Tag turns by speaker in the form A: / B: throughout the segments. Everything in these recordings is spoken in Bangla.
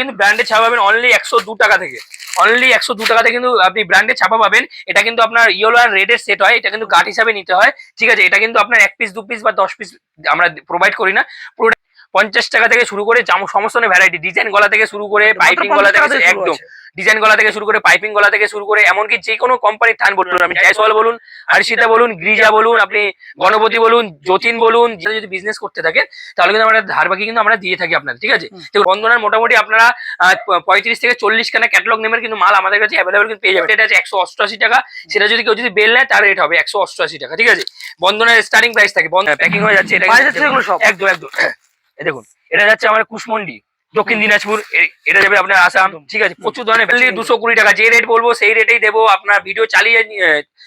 A: কিন্তু ব্র্যান্ডে ছাপা পাবেন অনলি একশো দু টাকা থেকে। অনলি একশো দু টাকাতে কিন্তু আপনি ব্র্যান্ডে ছাপা পাবেন। এটা কিন্তু আপনার ইয়েলো আর রেডের সেট হয়। এটা কিন্তু হিসাবে নিতে হয়। ঠিক আছে? এটা কিন্তু আপনার এক পিস দু পিস বা দশ পিস আমরা প্রোভাইড করি না। পঞ্চাশ টাকা থেকে শুরু করে জাম সমস্ত ভ্যারাইটি ডিজাইন গলা থেকে শুরু করে পাইপিং গলা থেকে একদম। ডিজাইন গলা থেকে শুরু করে পাইপিং গলা থেকে শুরু করে এমনকি যে কোনো কোম্পানির থান বলুন আপনি জয়সওয়াল বলুন হর্ষিতা বলুন গ্রিজা বলুন আপনি গণপতি বলুন যতীন বলুন যদি বিজনেস করতে থাকেন তাহলে কিন্তু আমরা ধার বাকি কিন্তু আমরা দিয়ে থাকি আপনাদের ঠিক আছে? তো বন্ধনার মোটামুটি আপনারা পঁয়ত্রিশ থেকে চল্লিশ খানা ক্যাটালগ নেমের কিন্তু মাল আমাদের কাছে অ্যাভেলেবল কিন্তু পেয়ে যাবে এটা আছে একশো অষ্টআশি টাকা। সেটা যদি কেউ যদি বেল নেয় তার রেট হবে একশো অষ্টআশি টাকা ঠিক আছে? বন্ধনের স্টার্টিং প্রাইস থাকে। প্যাকিং হয়ে যাচ্ছে এটা? একদম একদম। এই দেখুন এটা যাচ্ছে আমার কুশমন্ডি দক্ষিণ দিনাজপুর এ- এটা যাবে আপনার আসাম ঠিক আছে? প্রচুর ধরনের দুশো কুড়ি টাকা যে রেট বলব সেই রেটেই দেবো। আপনার ভিডিও চালিয়ে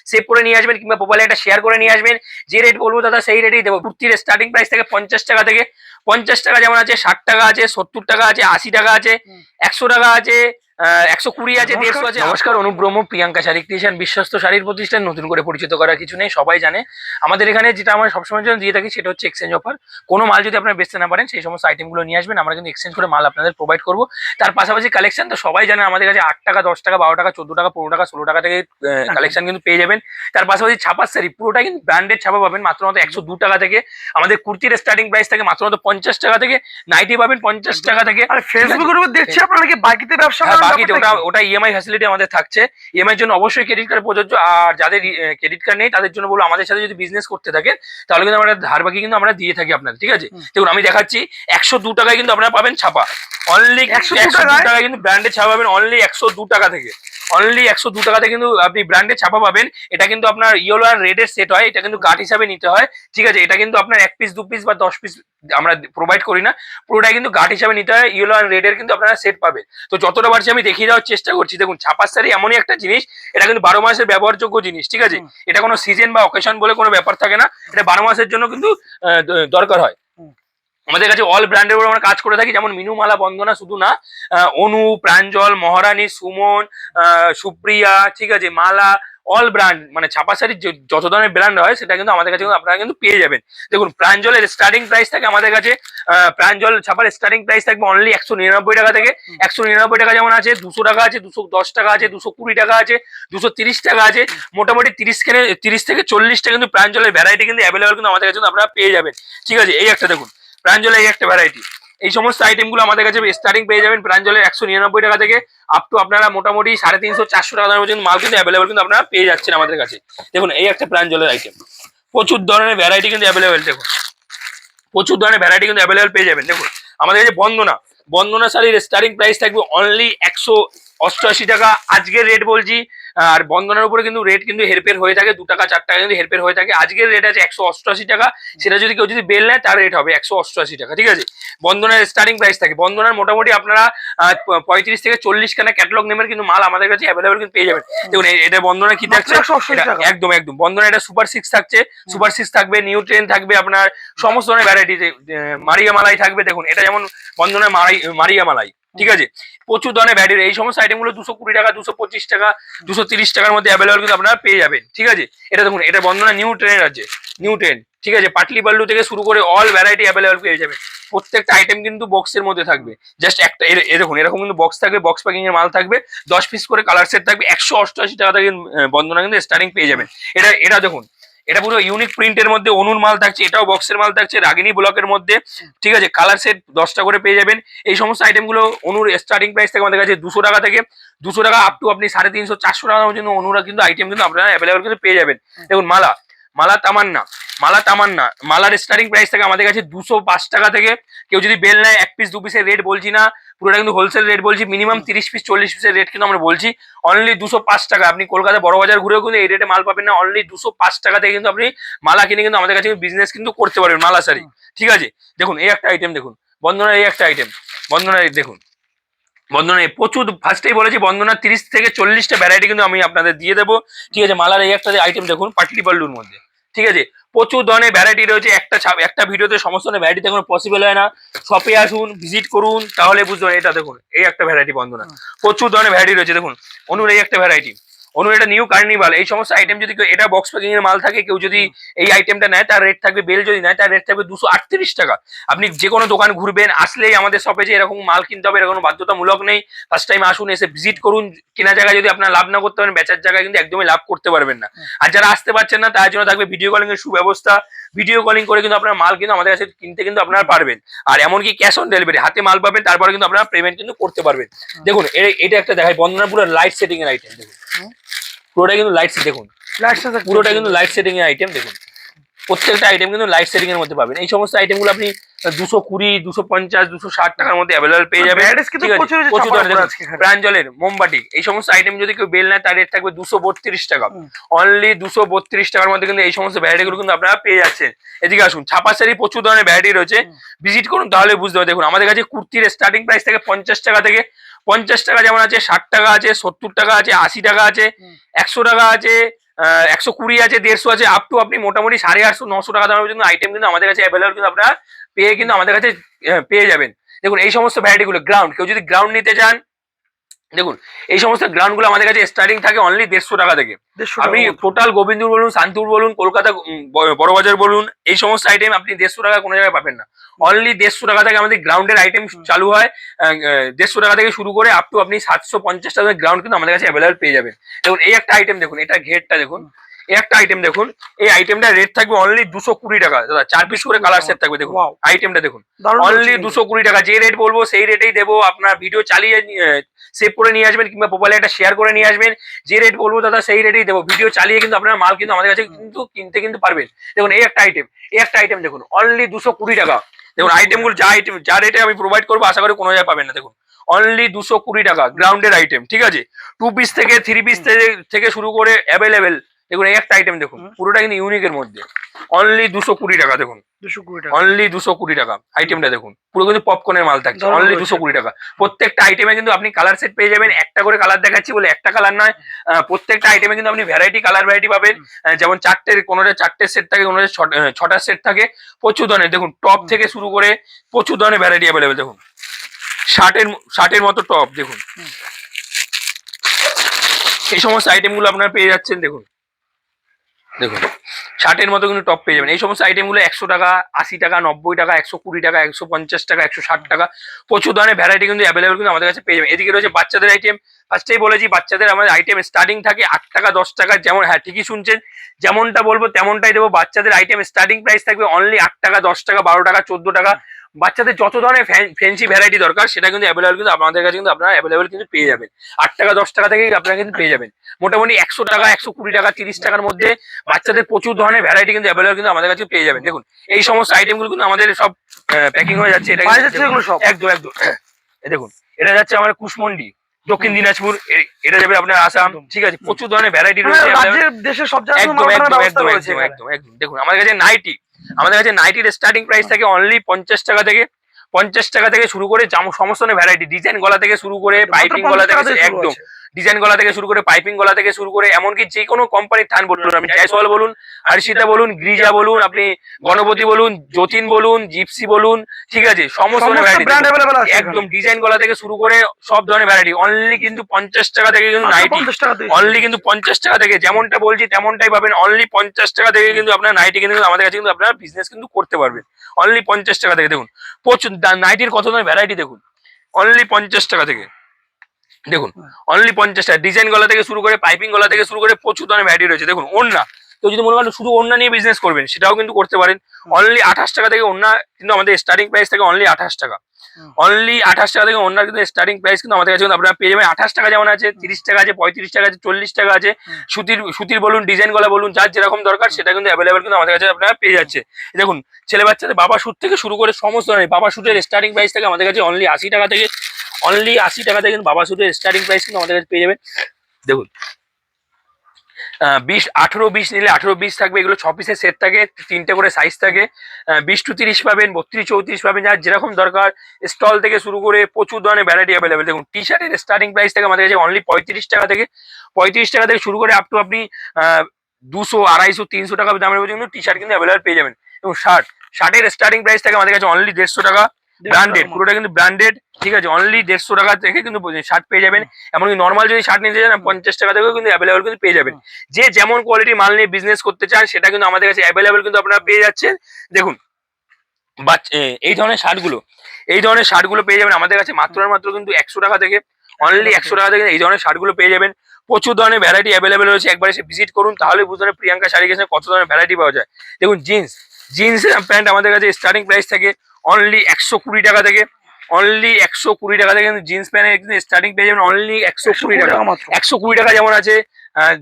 A: সেভ করে নিয়ে আসবেন কিংবা মোবাইলে একটা শেয়ার করে নিয়ে আসবেন। যে রেট বলব দাদা সেই রেটেই দেবো। কুর্তির স্টার্টিং প্রাইস থেকে পঞ্চাশ টাকা থেকে পঞ্চাশ টাকা যেমন আছে ষাট টাকা আছে সত্তর টাকা আছে আশি টাকা আছে একশো টাকা আছে একশো কুড়ি আছে দেড়শো আছে। নমস্কার অনুব্রহ্ম প্রিয়াঙ্কা শাড়ি ক্রিয়েশন বিশ্বস্ত শাড়ির প্রতিষ্ঠান নতুন করে পরিচিত করার কিছু নেই সবাই জানে। আমাদের এখানে যেটা আমরা সবসময় জন্য দিয়ে থাকি সেটা হচ্ছে এক্সচেঞ্জ অফার কোনো মাল যদি আপনারা বেচতে না পারেন সেই সমস্ত আইটেমগুলো নিয়ে আসবেন আমরা কিন্তু এক্সচেঞ্জ করে মাল আপনাদের প্রোভাইড করব। তার পাশাপাশি কালেকশন তো সবাই জানেন আমাদের কাছে আট টাকা দশ টাকা বারো টাকা চোদ্দ টাকা পনেরো টাকা ষোলো টাকা থেকে কালেকশন কিন্তু পেয়ে যাবেন। তার পাশাপাশি ছাপার শাড়ি পুরোটা কিন্তু ব্র্যান্ডেড ছাপা পাবেন মাত্র মাত্র একশো দু টাকা থেকে। আমাদের কুর্তির স্টার্টিং প্রাইস থাকে মাত্র মাত্র পঞ্চাশ টাকা থেকে নাইটি পাবেন পঞ্চাশ টাকা থেকে।
B: আর ফেসবুকের উপর দেখছি আপনারা কি বাকিতে ব্যবসা
A: বাকি ওটা ওটা ইএমআই ফ্যাসিলিটি আমাদের থাকছে। ইএমআই এর জন্য অবশ্যই ক্রেডিট কার্ড প্রযোজ্য। আর যাদের ক্রেডিট কার্ড নেই তাদের জন্য বলব আমাদের সাথে যদি বিজনেস করতে থাকেন তাহলে কিন্তু আমরা ধার বাকি কিন্তু আমরা দিয়ে থাকি আপনাদের ঠিক আছে? দেখুন আমি দেখাচ্ছি একশো দু টাকায় কিন্তু আপনারা পাবেন ছাপা। অনলি
B: 102
A: একশো
B: টাকায়?
A: টাকায় কিন্তু ব্র্যান্ডে ছাপা পাবেন অনলি একশো দু টাকা থেকে। অনলি একশো দু টাকাতে কিন্তু আপনি ব্র্যান্ডে ছাপা পাবেন। এটা কিন্তু আপনার ইয়েলো আর রেডের সেট হয় এটা কিন্তু গার্ড হিসাবে নিতে হয়। ঠিক আছে এটা কিন্তু আপনার এক পিস দু পিস বা দশ পিস আমরা প্রোভাইড করি না। পুরোটাই কিন্তু গার্ড হিসাবে নিতে হয় ইয়েলো আর রেডের কিন্তু আপনারা সেট পাবেন। তো যতটা পারছি আমি দেখিয়ে দেওয়ার চেষ্টা করছি। দেখুন ছাপার শাড়ি এমনই একটা জিনিস এটা কিন্তু বারো মাসের ব্যবহারযোগ্য জিনিস ঠিক আছে? এটা কোনো সিজন বা অকেশন বলে কোনো ব্যাপার থাকে না। এটা বারো মাসের জন্য কিন্তু দরকার হয়। আমাদের কাছে অল ব্র্যান্ডের উপর আমরা কাজ করে থাকি যেমন মিনুমালা বন্দনা শুধু না অনু প্রাঞ্জল মহারানী সুমন সুপ্রিয়া ঠিক আছে মালা অল ব্র্যান্ড মানে ছাপা শাড়ির যত ধরনের ব্র্যান্ড হয় সেটা কিন্তু আমাদের কাছে কিন্তু আপনারা কিন্তু পেয়ে যাবেন। দেখুন প্রাঞ্জলের স্টার্টিং প্রাইস থাকে আমাদের কাছে প্রাঞ্জল ছাপার স্টার্টিং প্রাইস থাকবে অনলি একশো নিরানব্বই টাকা থেকে। একশো নিরানব্বই টাকা যেমন আছে দুশো টাকা আছে দুশো দশ টাকা আছে দুশো কুড়ি টাকা আছে দুশো তিরিশ টাকা আছে মোটামুটি তিরিশ থেকে তিরিশ থেকে চল্লিশটা কিন্তু প্রাঞ্জলের ভ্যারাইটি কিন্তু অ্যাভেলেবল কিন্তু আমাদের কাছে কিন্তু আপনারা পেয়ে যাবেন। ঠিক আছে এই একটা দেখুন। প্রাঞ্জলের একটা ভ্যারাইটি এই সমস্ত আইটেমগুলো আমাদের কাছে স্টার্টিং পেয়ে যাবেন প্রাঞ্জলের একশো নিরানব্বই টাকা থেকে। আপ টু আপনারা মোটামুটি সাড়ে তিনশো, চারশো টাকা পর্যন্ত মাল কিন্তু অ্যাভেলেবল কিন্তু আপনারা পেয়ে যাচ্ছেন আমাদের কাছে। দেখুন, এই একটা প্রাঞ্জলের আইটেম প্রচুর ধরনের ভ্যারাইটি কিন্তু অ্যাভেলেবেল দেখুন। প্রচুর ধরনের ভ্যারাইটি কিন্তু অ্যাভেলেবেল পেয়ে যাবেন, দেখুন। আমাদের কাছে বন্দনা। বন্দনা শাড়ির স্টার্টিং প্রাইস থাকবে অনলি একশো অষ্টআশি টাকা আজকের রেট বলছি। আর বন্ধনের উপরে কিন্তু রেট কিন্তু হেরফের হয়ে থাকে দু টাকা চার টাকা কিন্তু হেরফের হয়ে থাকে। আজকের রেট আছে একশো অষ্টআশি টাকা। সেটা যদি কেউ যদি বেল নেয় তার রেট হবে একশো অষ্টআশি টাকা ঠিক আছে? বন্ধনের স্টার্টিং প্রাইস থাকে। বন্দনার মোটামুটি আপনারা পঁয়ত্রিশ থেকে চল্লিশ খানা ক্যাটালগ নেমের কিন্তু মাল আমাদের কাছে অ্যাভেলেবল কিন্তু পেয়ে যাবেন। দেখুন এটা বন্দনা কি থাকছে?
B: মাত্র 180
A: এটা-
B: টাকা।
A: একদম একদম। বন্দনা এটা সুপার সিক্স থাকছে। সুপার সিক্স থাকবে নিউ ট্রেন থাকবে আপনার সমস্ত ধরনের ভ্যারাইটি মারিয়া মালাই থাকবে। দেখুন এটা যেমন বন্ধনের মারাই মারিয়া মালাই ঠিক আছে? প্রচুর ধরনের ভ্যারাইটি এই সমস্ত আইটেমগুলো দুশো কুড়ি টাকা, দুশো পঁচিশ টাকা, দুশো তিরিশ টাকার মধ্যে অ্যাভেলেবল কিন্তু আপনারা পেয়ে যাবেন। ঠিক আছে? এটা দেখুন, এটা বন্ধনা নিউ ট্রেনের আছে। নিউ ট্রেন ঠিক আছে? পাটলি পাল্লু থেকে শুরু করে অল ভ্যারাইটি অ্যাভেলেবল পেয়ে যাবেন। প্রত্যেকটা আইটেম কিন্তু বক্সের মধ্যে থাকবে। জাস্ট একটা দেখুন, এরকম কিন্তু বক্স থাকবে বক্স প্যাকিং এর মাল থাকবে। দশ পিস করে কালার সেট থাকবে। একশো অষ্টআশি টাকা থেকে বন্ধনা কিন্তু স্টার্টিং পেয়ে যাবেন। এটা এটা দেখুন এটা পুরো ইউনিক প্রিন্টের মধ্যে অনুর মাল থাকছে এটাও বক্সের মাল থাকছে রাগিনী ব্লকের মধ্যে। ঠিক আছে কালার সেট দশটা করে পেয়ে যাবেন। এই সমস্ত আইটেমগুলো অনুর স্টার্টিং প্রাইস থেকে আমাদের কাছে দুশো টাকা থেকে দুশো টাকা আপ টু আপনি সাড়ে তিনশো চারশো টাকা পর্যন্ত অনুরা কিন্তু আইটেম কিন্তু আপনারা অ্যাভেলেবল কিন্তু পেয়ে যাবেন। দেখুন মালা। মালা তামান্না মালা তামান্না। মালার স্টার্টিং প্রাইস থাকে আমাদের কাছে দুশো পাঁচ টাকা থেকে কেউ যদি বেল নেয়, এক পিস দু পিসের রেট বলছি না, পুরোটা কিন্তু হোলসেল রেট বলছি মিনিমাম তিরিশ পিস চল্লিশ পিসের রেট কিন্তু আমরা বলছি। অনলি দুশো পাঁচ টাকা। আপনি কলকাতা বড় বাজার ঘুরেও কিন্তু এই রেটে মাল পাবেন না। অনলি দুশো পাঁচ টাকা থেকে কিন্তু আপনি মালা কিনে কিন্তু আমাদের কাছে বিজনেস কিন্তু করতে পারবেন, মালা শাড়ি। ঠিক আছে? দেখুন, এই একটা আইটেম দেখুন। বন্ধনার এই একটা আইটেম বন্ধনার দেখুন। বন্ধনা প্রচুর ফার্স্টেই বলেছি বন্ধনা তিরিশ থেকে চল্লিশটা ভ্যারাইটি কিন্তু আমি আপনাদের দিয়ে দেবো। ঠিক আছে? মালার এই একটা আইটেম দেখুন, পাটলি পাল্লুর মধ্যে। ঠিক আছে? প্রচুর ধরনের ভ্যারাইটি রয়েছে। একটা ছাপ- একটা ভিডিওতে সমস্ত ধরনের ভ্যারাইটি দেখুন পসিবল হয় না। শপে আসুন ভিজিট করুন তাহলে বুঝতে এটা দেখুন এই একটা ভ্যারাইটি বন্ধ
B: না
A: প্রচুর ধরনের ভ্যারাইটি রয়েছে দেখুন। অনুর এই একটা ভ্যারাইটি অনু এটা নিউ কার্নিভাল এই সমস্ত আইটেম যদি কেউ এটা বক্স প্যাকিং এর মাল থাকে কেউ যদি এই আইটেমটা নেয় তার রেট থাকবে বেল যদি নেয় তার রেট থাকবে দুশো আটত্রিশ টাকা। আপনি যে কোনো দোকান ঘুরবেন আসলেই আমাদের শপে যে এরকম মাল কিনতে হবে এরকম বাধ্যতামূলক নেই। ফার্স্ট টাইম আসুন এসে ভিজিট করুন কেনা জায়গায় যদি আপনার লাভ না করতে পারেন বেচার জায়গায় কিন্তু একদমই লাভ করতে পারবেন না। আর যারা আসতে পারছেন না তার জন্য থাকবে ভিডিও কলিং এর সুব্যবস্থা। ভিডিও কলিং করে কিন্তু আপনার মাল কিন্তু আমাদের কাছে কিনতে কিন্তু আপনারা পারবেন। আর এমনকি ক্যাশ অন ডেলিভারি হাতে মাল পাবেন তারপরে কিন্তু আপনারা পেমেন্ট কিন্তু করতে পারবেন। দেখুন এটা একটা দেখায় বন্দনা পুরো লাইট সেটিং এর আইটেম দেখুন। পুরোটা কিন্তু লাইট দেখুন। পুরোটা কিন্তু লাইট সেটিং এর আইটেম দেখুন। প্রত্যেকটা আইটেম কিন্তু লাইট সেটিং এর মধ্যে পাবেন। এই সমস্ত আইটেমগুলো আপনি দুশো কুড়ি দুশো পঞ্চাশ দুশো ষাট টাকার মধ্যে অ্যাভেলেবল পেয়ে যাবেন। প্রাঞ্জলের মোমবাটি এই সমস্ত আইটেম যদি কেউ বেল নেয় তার রেট থাকবে দুশো বত্রিশ টাকা। অনলি দুশো বত্রিশ টাকার মধ্যে কিন্তু এই সমস্ত ভ্যারাইটি গুলো কিন্তু আপনারা পেয়ে যাচ্ছেন। এদিকে আসুন ছাপা শাড়ি প্রচুর ধরনের ভ্যারাইটি রয়েছে। ভিজিট করুন তাহলে বুঝতে পারবেন। দেখুন আমাদের কাছে কুর্তির স্টার্টিং প্রাইস থেকে পঞ্চাশ টাকা থেকে পঞ্চাশ টাকা যেমন আছে ষাট টাকা আছে সত্তর টাকা আছে আশি টাকা আছে একশো টাকা আছে একশো কুড়ি আছে দেড়শো আছে আপ টু আপনি মোটামুটি সাড়ে আটশো নশো টাকা দামের জন্য আইটেম কিন্তু আমাদের কাছে অ্যাভেলেবল কিন্তু আপনারা পেয়ে কিন্তু আমাদের কাছে পেয়ে যাবেন। দেখুন এই সমস্ত ভ্যারাইটিগুলো গ্রাউন্ড কেউ যদি গ্রাউন্ড নিতে চান দেখুন এই সমস্ত গ্রাউন্ডগুলো আমাদের কাছে স্টার্টিং থাকে অনলি দেড়শো টাকা থেকে। আপনি টোটাল গোবিন্দপুর বলুন শান্তিপুর বলুন কলকাতা বড়বাজার বলুন এই সমস্ত আইটেম আপনি দেড়শো টাকা কোনো জায়গায় পাবেন না। অনলি দেড়শো টাকা থেকে আমাদের গ্রাউন্ডের আইটেম চালু হয় দেড়শো টাকা থেকে শুরু করে আপ টু আপনি সাতশো পঞ্চাশ টাকা গ্রাউন্ড কিন্তু আমাদের কাছে অ্যাভেলেবেল পেয়ে যাবেন। দেখুন এই একটা আইটেম দেখুন এটা ঘেরটা দেখুন। এই একটা আইটেম দেখুন এই আইটেমটা রেট থাকবে অনলি দুশো কুড়ি টাকা। দাদা চার পিস করে কালার সেট থাকবে দেখুন. আইটেমটা দেখুন। অনলি দুশো কুড়ি টাকা। যে রেট বলব সেই রেটেই দেবো। আপনার ভিডিও চালিয়ে সেভ করে নিয়ে আসবেন কিংবা মোবাইলে একটা শেয়ার করে নিয়ে আসবেন। যে রেট বলব দাদা সেই রেটেই দেবো। ভিডিও চালিয়ে কিন্তু আপনার মাল কিন্তু আমাদের কাছে কিন্তু কিনতে কিন্তু পারবেন। দেখুন এই একটা আইটেম এই একটা আইটেম দেখুন। অনলি দুশো কুড়ি টাকা। দেখুন আইটেমগুলো যা আইটেম যা রেটে আমি প্রোভাইড করব আশা করি কোনো জায়গায় পাবেন না। দেখুন অনলি দুশো কুড়ি টাকা। গ্রাউন্ডের আইটেম ঠিক আছে? টু পিস থেকে থ্রি পিস থেকে শুরু করে অ্যাভেলেবেল দেখুন এই একটা আইটেম দেখুন পুরোটা কিন্তু ইউনিকের মধ্যে। অনলি দুশো কুড়ি টাকা দেখুন।
B: দুশো কুড়ি টাকা।
A: অনলি দুশো কুড়ি টাকা আইটেমটা দেখুন। পুরো কিন্তু পপকর্নের মাল থাকছে অনলি দুশো কুড়ি টাকা। প্রত্যেকটা আইটেমে কিন্তু আপনি কালার সেট পেয়ে যাবেন একটা করে কালার দেখাচ্ছি বলে একটা কালার নয়। প্রত্যেকটা আইটেমে কিন্তু আপনি ভ্যারাইটি কালার ভ্যারাইটি পাবেন। যেমন চারটে কোনোটা চারটে সেট থাকে কোনোটা ছট- সেট থাকে। প্রচুর ধরনের দেখুন টপ থেকে শুরু করে প্রচুর ধরনের ভ্যারাইটি অ্যাভেলেবেল দেখুন। শার্টের শার্টের মতো টপ দেখুন। এই সমস্ত আইটেমগুলো আপনারা পেয়ে যাচ্ছেন দেখুন। দেখুন শার্টের মতো কিন্তু টপ পেয়ে যাবেন। এই সমস্ত আইটেমগুলো একশো টাকা, আশি টাকা, নব্বই টাকা, একশো কুড়ি টাকা, একশো পঞ্চাশ টাকা, একশো ষাট টাকা, প্রচুর ধরনের ভ্যারাইটি কিন্তু অ্যাভেলেবেল কিন্তু আমাদের কাছে পেয়ে যাবেন। এদিকে রয়েছে বাচ্চাদের আইটেম ফার্স্টেই বলেছি, বাচ্চাদের আমাদের আইটেম স্টার্টিং থাকে আট টাকা, দশ টাকা, যেমন হ্যাঁ ঠিকই শুনছেন, যেমনটা বলব তেমনটাই দেবো। বাচ্চাদের আইটেম স্টার্টিং প্রাইস থাকবে অনলি আট টাকা, দশ টাকা, বারো টাকা, চোদ্দ টাকা বাচ্চাদের যত ধরনের ফ্যান্সি ভ্যারাইটি দরকার সেটা কিন্তু অ্যাভেলেবল কিন্তু আমাদের কাছে কিন্তু আপনারা অ্যাভেলেবল কিন্তু পেয়ে যাবেন আট টাকা দশ টাকা থেকেই আপনারা কিন্তু পেয়ে যাবেন মোটামুটি একশো টাকা একশো কুড়ি টাকা তিরিশ টাকার মধ্যে বাচ্চাদের প্রচুর ধরনের ভ্যারাইটি কিন্তু অ্যাভেলেবল কিন্তু আমাদের কাছে পেয়ে যাবেন দেখুন এই সমস্ত আইটেমগুলো কিন্তু আমাদের সব প্যাকিং হয়ে যাচ্ছে এটা
B: সব
A: একদম একদম দেখুন এটা যাচ্ছে আমার কুশমন্ডি দক্ষিণ দিনাজপুর এটা যাবে আপনার আসাম। ঠিক আছে প্রচুর ধরনের ভ্যারাইটি
B: মানে
A: রয়েছে।
B: দেশের সব জায়গায়
A: একদম একদম। একদম একদম দেখুন আমাদের কাছে নাইটি আমাদের কাছে নাইটির স্টার্টিং প্রাইস থাকে অনলি পঞ্চাশ টাকা থেকে পঞ্চাশ টাকা থেকে শুরু করে জামা সমস্ত ভ্যারাইটি ডিজাইন গলা থেকে শুরু করে পাইপিং গলা থেকে একদম। ডিজাইন গলা থেকে শুরু করে পাইপিং গলা থেকে শুরু করে এমনকি যে কোনো কোম্পানির থান বলুন আপনি জয়সওয়াল বলুন হর্ষিতা বলুন গ্রিজা বলুন আপনি গণপতি বলুন যতীন বলুন জিপসি বলুন ঠিক আছে সমস্ত ভ্যারাইটি একদম ডিজাইন গলা থেকে শুরু করে সব ধরনের ভ্যারাইটি অনলি কিন্তু পঞ্চাশ টাকা থেকে কিন্তু নাইটি অনলি কিন্তু পঞ্চাশ টাকা থেকে যেমনটা বলছি তেমনটাই পাবেন অনলি পঞ্চাশ টাকা থেকে কিন্তু আপনার নাইটি কিন্তু আমাদের কাছে কিন্তু আপনার বিজনেস কিন্তু করতে পারবেন। অনলি পঞ্চাশ টাকা থেকে, দেখুন, প্রচুর নাইটির কত ধরনের ভ্যারাইটি দেখুন। অনলি পঞ্চাশ টাকা থেকে। দেখুন অনলি পঞ্চাশ টাকা। ডিজাইন গলা থেকে শুরু করে পাইপিং গলা থেকে শুরু করে, প্রচুর ধরনের ভ্যারাইটি রয়েছে। দেখুন ওন্না তো যদি মনে করেন শুধু ওন্না নিয়ে বিজনেস করবেন সেটাও কিন্তু করতে পারেন। অনলি আঠাশ টাকা থেকে ওন্না কিন্তু আমাদের স্টার্টিং প্রাইস থাকে অনলি আঠাশ টাকা। অনলি আঠাশ টাকা থেকে ওনার কিন্তু স্টার্টিং প্রাইস কিন্তু আমাদের কাছে কিন্তু আপনারা পেয়ে যাবেন। আঠাশ টাকা যেমন আছে তিরিশ টাকা আছে পঁয়ত্রিশ টাকা আছে চল্লিশ টাকা আছে সুতির সুতির বলুন ডিজাইন গলা বলুন যার যেরকম দরকার সেটা কিন্তু অ্যাভেলেবেল কিন্তু আমাদের কাছে আপনারা পেয়ে যাচ্ছে। দেখুন ছেলে বাচ্চাদের বাবা সুট থেকে শুরু করে সমস্ত ধরনের বাবা সুটের স্টার্টিং প্রাইস থেকে আমাদের কাছে অনলি আশি টাকা থেকে অনলি আশি টাকা থেকে কিন্তু বাবা সুটের স্টার্টিং প্রাইস কিন্তু আমাদের কাছে পেয়ে যাবেন। দেখুন বিশ, আঠেরো, বিশ নিলে আঠেরো, বিশ থাকবে। এগুলো ছ পিসের সেট থাকে, তিনটে করে সাইজ থাকে। বিশ টু তিরিশ পাবেন, বত্রিশ, চৌত্রিশ পাবেন। যার যেরকম দরকার স্টল থেকে শুরু করে প্রচুর ধরনের ভ্যারাইটি অ্যাভেলেবেল দেখুন টি শার্টের স্টার্টিং প্রাইস থেকে আমাদের কাছে অনলি পঁয়ত্রিশ টাকা থেকে, পঁয়ত্রিশ টাকা থেকে শুরু করে আপ টু আপনি দুশো, আড়াইশো, তিনশো টাকা দামের পর্যন্ত টি শার্ট কিন্তু অ্যাভেলেবেল পেয়ে যাবেন। এবং শার্ট শার্টের স্টার্টিং প্রাইস থেকে আমাদের কাছে অনলি দেড়শো টাকা। ব্র্যান্ডেড পুরোটা কিন্তু ব্র্যান্ডেড ঠিক আছে অনলি দেড়শো টাকা থেকে কিন্তু শার্ট পেয়ে যাবেন। এমনকি নর্মাল যদি শার্ট নিতে চান পঞ্চাশ টাকা থেকেও কিন্তু অ্যাভেলেবল কিন্তু পেয়ে যাবেন। যে যেমন কোয়ালিটি মাল নিয়ে বিজনেস করতে চান সেটা কিন্তু আমাদের কাছে অ্যাভেলেবল কিন্তু আপনারা পেয়ে যাচ্ছেন। দেখুন এই ধরনের শার্টগুলো এই ধরনের শার্টগুলো পেয়ে যাবেন আমাদের কাছে মাত্র মাত্র কিন্তু একশো টাকা থেকে অনলি একশো টাকা থেকে এই ধরনের শার্টগুলো পেয়ে যাবেন। প্রচুর ধরনের ভ্যারাইটি অ্যাভেলেবেল রয়েছে একবার এসে ভিজিট করুন তাহলে বুঝতে পারবেন প্রিয়াঙ্কা শাড়ি গেছে কত ধরনের ভ্যারাইটি পাওয়া যায়। দেখুন জিন্স জিন্স প্যান্ট আমাদের কাছে স্টার্টিং প্রাইস থাকে অনলি একশো কুড়ি টাকা থেকে অনলি একশো কুড়ি টাকা থেকে কিন্তু জিন্স প্যান্টের কিন্তু স্টার্টিং পেয়ে যাবেন অনলি একশো কুড়ি টাকা। একশো কুড়ি টাকা যেমন আছে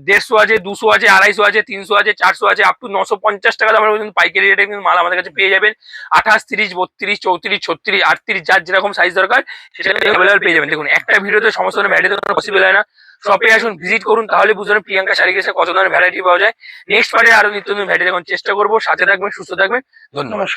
A: দেড়শো আছে দুশো আছে আড়াইশো আছে তিনশো আছে চারশো আছে আপ টু নশো পঞ্চাশ টাকা দামের পর্যন্ত পাইকারি রেটে কিন্তু মাল আমাদের কাছে পেয়ে যাবেন। আঠাশ তিরিশ বত্রিশ চৌত্রিশ ছত্রিশ আটত্রিশ যার যেরকম সাইজ দরকার সেটা অ্যাভেলেবল পেয়ে যাবেন। দেখুন একটা ভিডিওতে সমস্ত ধরনের ভ্যারাইটি পসিবল হয় না। শপে আসুন ভিজিট করুন তাহলে বুঝবেন প্রিয়াঙ্কা শাড়ি কত ধরনের ভ্যারাইটি পাওয়া যায়। নেক্সট পার্টে আরও নিত্য নতুন ভ্যারাইটি দেখার চেষ্টা করব। সাথে থাকবেন সুস্থ থাকবেন। ধন্যবাদ।